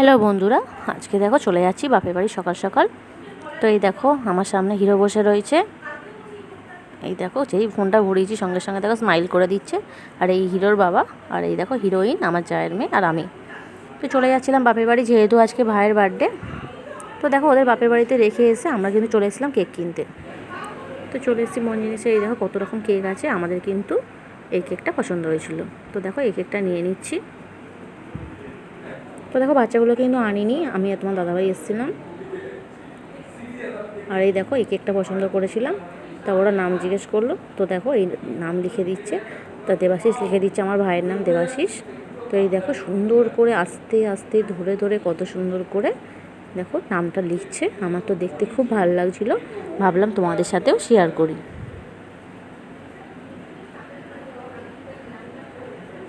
Hello বন্ধুরা, আজকে দেখো চলে যাচ্ছি বাপের বাড়ি সকাল সকাল। তো এই দেখো, আমার সামনে হিরো বসে রয়েছে। এই দেখো, যেই ফোনটা ঘুরিয়েছি সঙ্গে সঙ্গে দেখো স্মাইল করে দিচ্ছে। আর এই হিরোর বাবা, আর এই দেখো হিরোইন আমার জায়ের মেয়ে আর আমি। তো চলে যাচ্ছিলাম বাপের বাড়ি, যেহেতু আজকে ভাইয়ের বার্থডে তো দেখো, ওদের বাপের বাড়িতে রেখে এসে আমরা কিন্তু চলে এসেছিলাম কেক কিনতে। তো চলে এসেছি মন জিনিসে এই দেখো কত রকম কেক আছে। আমাদের কিন্তু এই কেকটা পছন্দ হয়েছিল। তো দেখো, এই কেকটা নিয়ে নিচ্ছি। তো দেখো, বাচ্চাগুলো কিন্তু আনিনি, আমি আর তোমার দাদাভাই এসেছিলাম। আর এই দেখো, এই কেকটা পছন্দ করেছিলাম, তা ওরা নাম জিজ্ঞেস করল, তো দেখো, এই নাম লিখে দিচ্ছে। তা দেবাশিস লিখে দিচ্ছে, আমার ভাইয়ের নাম দেবাশিস। তো এই দেখো, সুন্দর করে আস্তে আস্তে, ধরে ধরে কত সুন্দর করে দেখো, নামটা লিখছে। আমার তো দেখতে খুব ভালো লাগছিল। ভাবলাম তোমাদের সাথেও শেয়ার করি।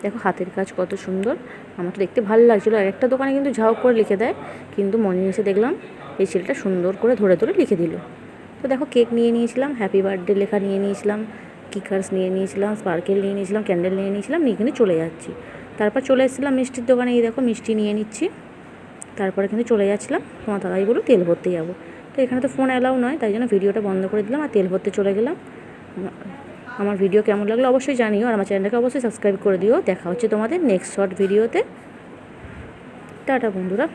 দেখো হাতের কাজ কত সুন্দর। আমার তো দেখতে ভালো লাগছিল। আর একটা দোকানে কিন্তু ঝাউ করে লিখে দেয়। কিন্তু মনে এসে দেখলাম এই ছেলেটা সুন্দর করে ধরে ধরে লিখে দিল। তো দেখো কেক নিয়ে নিয়েছিলাম হ্যাপি বার্থডে লেখা নিয়ে নিয়েছিলাম কিকার্স নিয়ে নিয়েছিলাম স্পার্কেল নিয়ে নিয়েছিলাম ক্যান্ডেল নিয়ে নিয়েছিলাম, নিয়ে কিন্তু চলে যাচ্ছি। তারপর চলে এসেছিলাম মিষ্টির দোকানে, এই দেখো মিষ্টি নিয়ে নিচ্ছি। তারপরে কিন্তু চলে যাচ্ছিলাম, তোমার দাদাই বলো তেল ভরতে যাব। তো এখানে তো ফোন অ্যালাউ নয়, তাই জন্য ভিডিওটা বন্ধ করে দিলাম আর তেল ভরতে চলে গেলাম। আমার ভিডিও কেমন লাগল অবশ্যই জানিও আর আমার চ্যানেলটাকে অবশ্যই সাবস্ক্রাইব করে দিও। দেখা হচ্ছে তোমাদের নেক্সট শর্ট ভিডিওতে টাটা বন্ধুরা।